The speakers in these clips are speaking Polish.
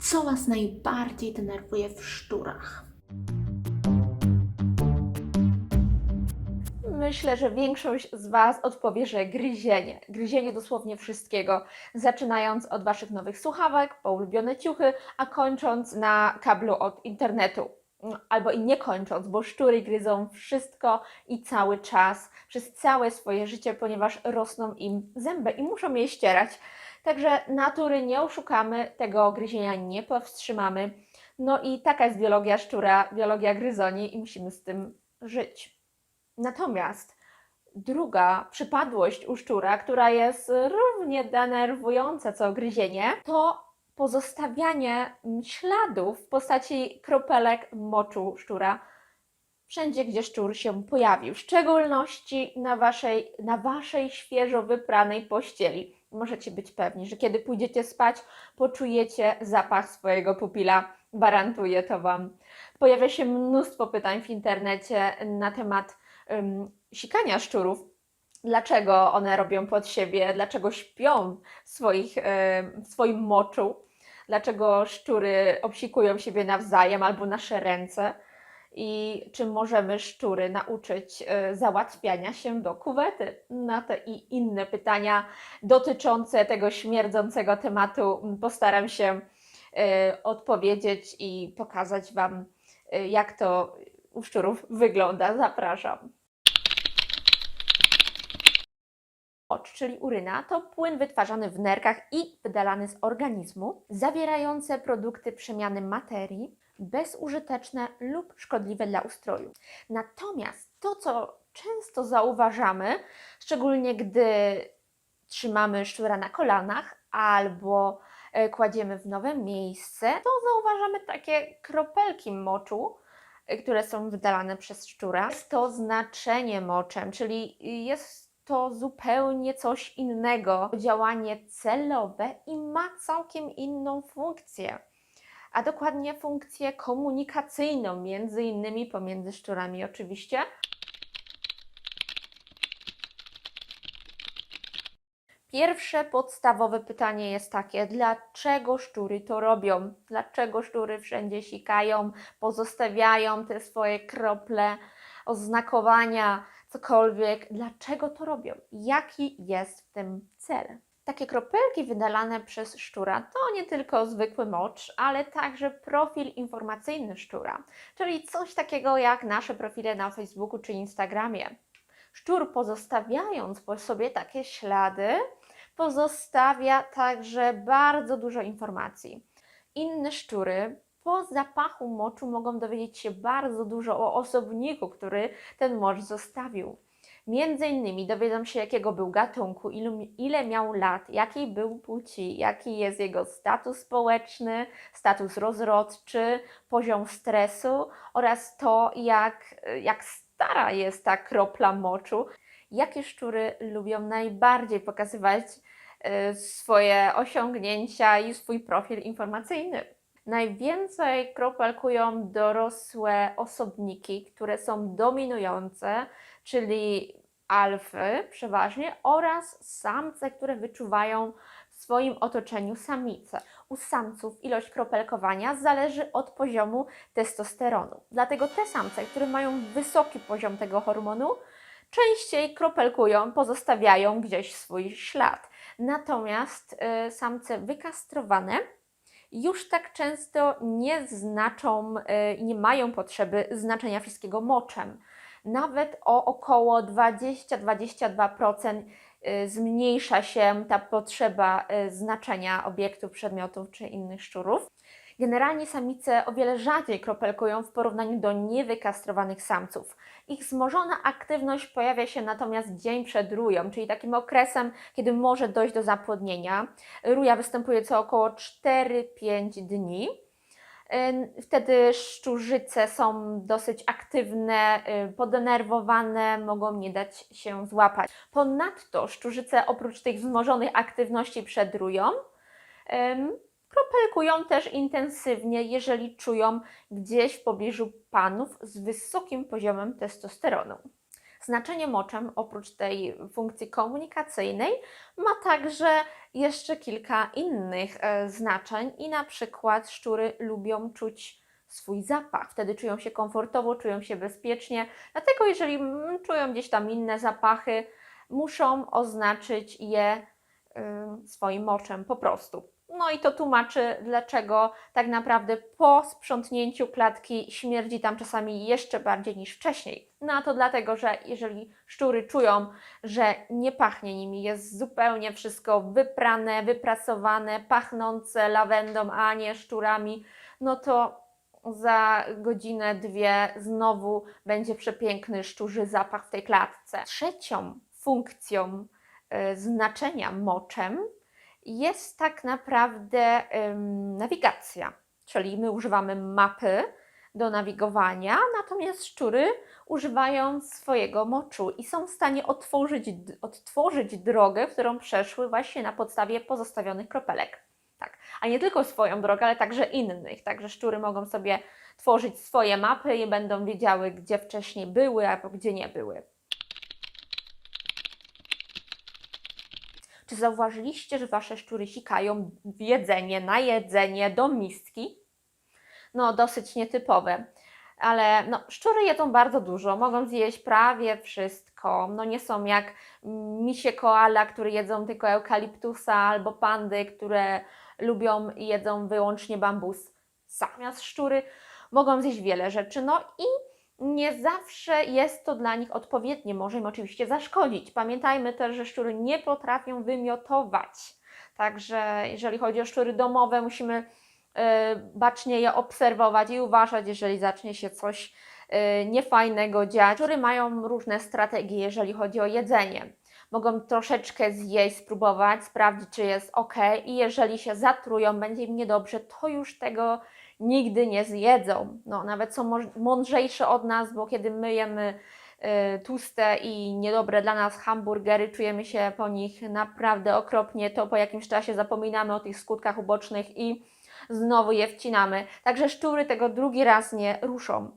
Co Was najbardziej denerwuje w szczurach? Myślę, że większość z Was odpowie, że gryzienie. Gryzienie dosłownie wszystkiego. Zaczynając od Waszych nowych słuchawek, po ulubione ciuchy, a kończąc na kablu od internetu. Albo i nie kończąc, bo szczury gryzą wszystko i cały czas, przez całe swoje życie, ponieważ rosną im zęby i muszą je ścierać. Także natury nie oszukamy, tego gryzienia nie powstrzymamy. No i taka jest biologia szczura, biologia gryzoni i musimy z tym żyć. Natomiast druga przypadłość u szczura, która jest równie denerwująca co gryzienie, to pozostawianie śladów w postaci kropelek moczu szczura wszędzie, gdzie szczur się pojawił, w szczególności na waszej, na waszej świeżo wypranej pościeli. Możecie być pewni, że kiedy pójdziecie spać, poczujecie zapach swojego pupila. Gwarantuję to Wam. Pojawia się mnóstwo pytań w internecie na temat ym, sikania szczurów. Dlaczego one robią pod siebie, dlaczego śpią w, swoich, ym, w swoim moczu, dlaczego szczury obsikują siebie nawzajem albo nasze ręce i czy możemy szczury nauczyć y, załatwiania się do kuwety? Na te i inne pytania dotyczące tego śmierdzącego tematu postaram się y, odpowiedzieć i pokazać Wam, y, jak to u szczurów wygląda. Zapraszam. Mocz, czyli uryna, to płyn wytwarzany w nerkach i wydalany z organizmu, zawierający produkty przemiany materii, bezużyteczne lub szkodliwe dla ustroju. Natomiast to, co często zauważamy, szczególnie gdy trzymamy szczura na kolanach albo e, kładziemy w nowe miejsce, to zauważamy takie kropelki moczu, e, które są wydalane przez szczura. Jest to znaczenie moczem, czyli jest to zupełnie coś innego. Działanie celowe i ma całkiem inną funkcję a dokładnie funkcję komunikacyjną, między innymi pomiędzy szczurami oczywiście. Pierwsze podstawowe pytanie jest takie: dlaczego szczury to robią? Dlaczego szczury wszędzie sikają, pozostawiają te swoje krople, oznakowania, cokolwiek? Dlaczego to robią? Jaki jest w tym cel? Takie kropelki wydalane przez szczura to nie tylko zwykły mocz, ale także profil informacyjny szczura, czyli coś takiego jak nasze profile na Facebooku czy Instagramie. Szczur pozostawiając po sobie takie ślady, pozostawia także bardzo dużo informacji. Inne szczury po zapachu moczu mogą dowiedzieć się bardzo dużo o osobniku, który ten mocz zostawił. Między innymi dowiedzą się, jakiego był gatunku, ilu, ile miał lat, jakiej był płci, jaki jest jego status społeczny, status rozrodczy, poziom stresu oraz to, jak, jak stara jest ta kropla moczu. Jakie szczury lubią najbardziej pokazywać e, swoje osiągnięcia i swój profil informacyjny. Najwięcej kropelkują dorosłe osobniki, które są dominujące, czyli alfy przeważnie oraz samce, które wyczuwają w swoim otoczeniu samice. U samców ilość kropelkowania zależy od poziomu testosteronu. Dlatego te samce, które mają wysoki poziom tego hormonu, częściej kropelkują, pozostawiają gdzieś swój ślad. Natomiast y, samce wykastrowane już tak często nie znaczą y, nie mają potrzeby znaczenia wszystkiego moczem. Nawet o około 20-22% y, zmniejsza się ta potrzeba y, znaczenia obiektów, przedmiotów czy innych szczurów. Generalnie samice o wiele rzadziej kropelkują w porównaniu do niewykastrowanych samców. Ich wzmożona aktywność pojawia się natomiast dzień przed rują, czyli takim okresem, kiedy może dojść do zapłodnienia. Ruja występuje co około 4-5 dni. Wtedy szczurzyce są dosyć aktywne, podenerwowane, mogą nie dać się złapać. Ponadto szczurzyce oprócz tych wzmożonych aktywności przed rują, kropelkują też intensywnie, jeżeli czują gdzieś w pobliżu panów z wysokim poziomem testosteronu. Znaczenie moczem, oprócz tej funkcji komunikacyjnej, ma także jeszcze kilka innych e, znaczeń i na przykład szczury lubią czuć swój zapach. Wtedy czują się komfortowo, czują się bezpiecznie. Dlatego jeżeli czują gdzieś tam inne zapachy, muszą oznaczyć je y, swoim moczem po prostu. No i to tłumaczy, dlaczego tak naprawdę po sprzątnięciu klatki śmierdzi tam czasami jeszcze bardziej niż wcześniej. No a to dlatego, że jeżeli szczury czują, że nie pachnie nimi, jest zupełnie wszystko wyprane, wyprasowane, pachnące lawendą, a nie szczurami, no to za godzinę, dwie znowu będzie przepiękny szczurzy zapach w tej klatce. Trzecią funkcją y, znaczenia moczem jest tak naprawdę ym, nawigacja, czyli my używamy mapy do nawigowania, natomiast szczury używają swojego moczu i są w stanie otworzyć, odtworzyć drogę, którą przeszły właśnie na podstawie pozostawionych kropelek. Tak, a nie tylko swoją drogę, ale także innych. Także szczury mogą sobie tworzyć swoje mapy i będą wiedziały, gdzie wcześniej były, albo gdzie nie były. Czy zauważyliście, że wasze szczury sikają w jedzenie, na jedzenie, do miski? No, dosyć nietypowe. Ale no, szczury jedzą bardzo dużo, mogą zjeść prawie wszystko. No nie są jak misie koala, które jedzą tylko eukaliptusa, albo pandy, które lubią i jedzą wyłącznie bambus. Zamiast szczury mogą zjeść wiele rzeczy. No i nie zawsze jest to dla nich odpowiednie, może im oczywiście zaszkodzić. Pamiętajmy też, że szczury nie potrafią wymiotować. Także jeżeli chodzi o szczury domowe, musimy y, bacznie je obserwować i uważać, jeżeli zacznie się coś y, niefajnego dziać. Szczury mają różne strategie, jeżeli chodzi o jedzenie. Mogą troszeczkę zjeść, spróbować, sprawdzić, czy jest ok, i jeżeli się zatrują, będzie im niedobrze, to już tego nigdy nie zjedzą. No, nawet są mądrzejsze od nas, bo kiedy my jemy y, tłuste i niedobre dla nas hamburgery, czujemy się po nich naprawdę okropnie, to po jakimś czasie zapominamy o tych skutkach ubocznych i znowu je wcinamy. Także szczury tego drugi raz nie ruszą.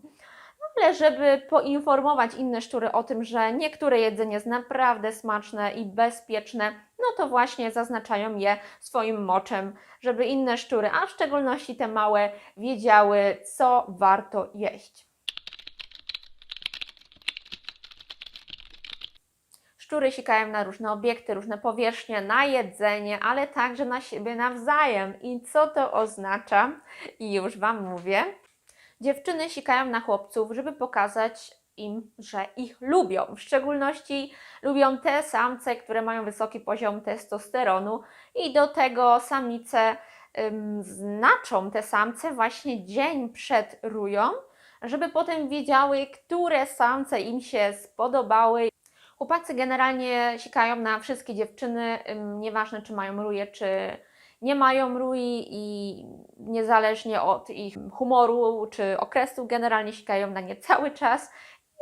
Ale żeby poinformować inne szczury o tym, że niektóre jedzenie jest naprawdę smaczne i bezpieczne, no to właśnie zaznaczają je swoim moczem, żeby inne szczury, a w szczególności te małe, wiedziały, co warto jeść. Szczury sikają na różne obiekty, różne powierzchnie, na jedzenie, ale także na siebie nawzajem. I co to oznacza? I już Wam mówię. Dziewczyny sikają na chłopców, żeby pokazać im, że ich lubią. W szczególności lubią te samce, które mają wysoki poziom testosteronu i do tego samice ym, znaczą te samce właśnie dzień przed rują, żeby potem wiedziały, które samce im się spodobały. Chłopacy generalnie sikają na wszystkie dziewczyny, ym, nieważne czy mają ruje, czy nie mają rui i niezależnie od ich humoru czy okresu, generalnie sikają na nie cały czas.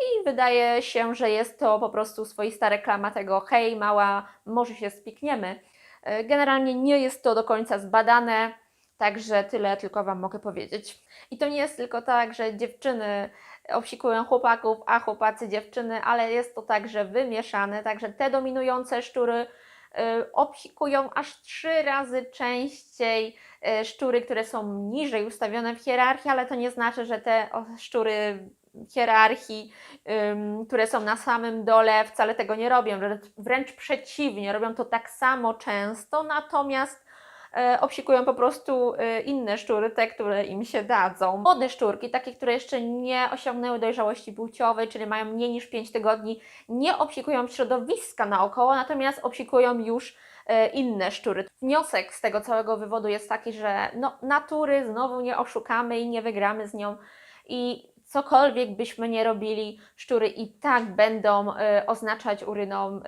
I wydaje się, że jest to po prostu swoista reklama tego, hej, mała, może się spikniemy. E, generalnie nie jest to do końca zbadane, także tyle tylko Wam mogę powiedzieć. I to nie jest tylko tak, że dziewczyny obsikują chłopaków, a chłopacy dziewczyny, ale jest to także wymieszane, także te dominujące szczury obsikują aż trzy razy częściej y, szczury, które są niżej ustawione w hierarchii, ale to nie znaczy, że te szczury hierarchii, które są na samym dole, wcale tego nie robią. Wręcz przeciwnie, robią to tak samo często, natomiast obsikują po prostu e, inne szczury, te, które im się dadzą. Młode szczurki, takie, które jeszcze nie osiągnęły dojrzałości płciowej, czyli mają mniej niż 5 tygodni, nie obsikują środowiska naokoło, natomiast obsikują już e, inne szczury. Wniosek z tego całego wywodu jest taki, że no, natury znowu nie oszukamy i nie wygramy z nią i cokolwiek byśmy nie robili, szczury i tak będą oznaczać uryną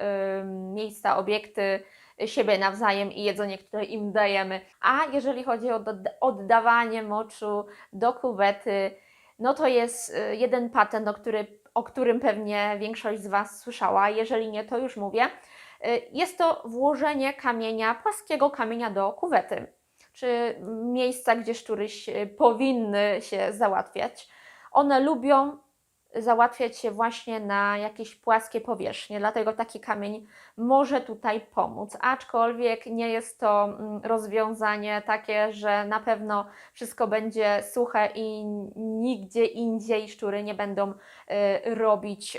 miejsca, obiekty, siebie nawzajem i jedzenie, które im dajemy. A jeżeli chodzi o oddawanie moczu do kuwety, no to jest y, jeden patent, o, który, o którym pewnie większość z Was słyszała. Jeżeli nie, to już mówię. Y, jest to włożenie kamienia, płaskiego kamienia do kuwety, czy miejsca, gdzie szczury powinny się załatwiać. One lubią załatwiać się właśnie na jakieś płaskie powierzchnie, dlatego taki kamień może tutaj pomóc. Aczkolwiek nie jest to mm, rozwiązanie takie, że na pewno wszystko będzie suche i nigdzie indziej szczury nie będą y, robić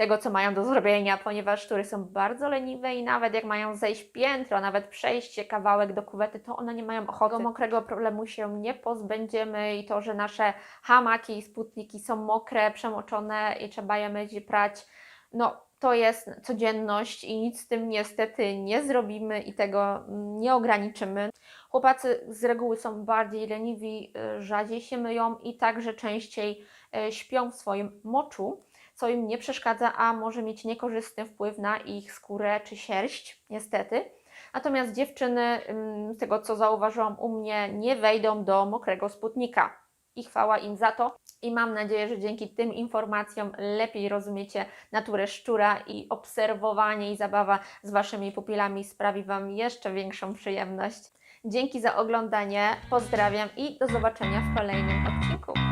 tego, co mają do zrobienia, ponieważ szczury są bardzo leniwe i nawet jak mają zejść piętro, nawet przejść się kawałek do kuwety, to one nie mają ochoty. Tego mokrego problemu się nie pozbędziemy i to, że nasze hamaki i sputniki są mokre, przemoczone i trzeba je myć i prać, no to jest codzienność i nic z tym niestety nie zrobimy i tego nie ograniczymy. Chłopacy z reguły są bardziej leniwi, rzadziej się myją i także częściej y, śpią w swoim moczu, co im nie przeszkadza, a może mieć niekorzystny wpływ na ich skórę czy sierść, niestety. Natomiast dziewczyny, ym, z tego co zauważyłam u mnie, nie wejdą do mokrego sputnika. I chwała im za to. I mam nadzieję, że dzięki tym informacjom lepiej rozumiecie naturę szczura i obserwowanie i zabawa z Waszymi pupilami sprawi Wam jeszcze większą przyjemność. Dzięki za oglądanie, pozdrawiam i do zobaczenia w kolejnym odcinku.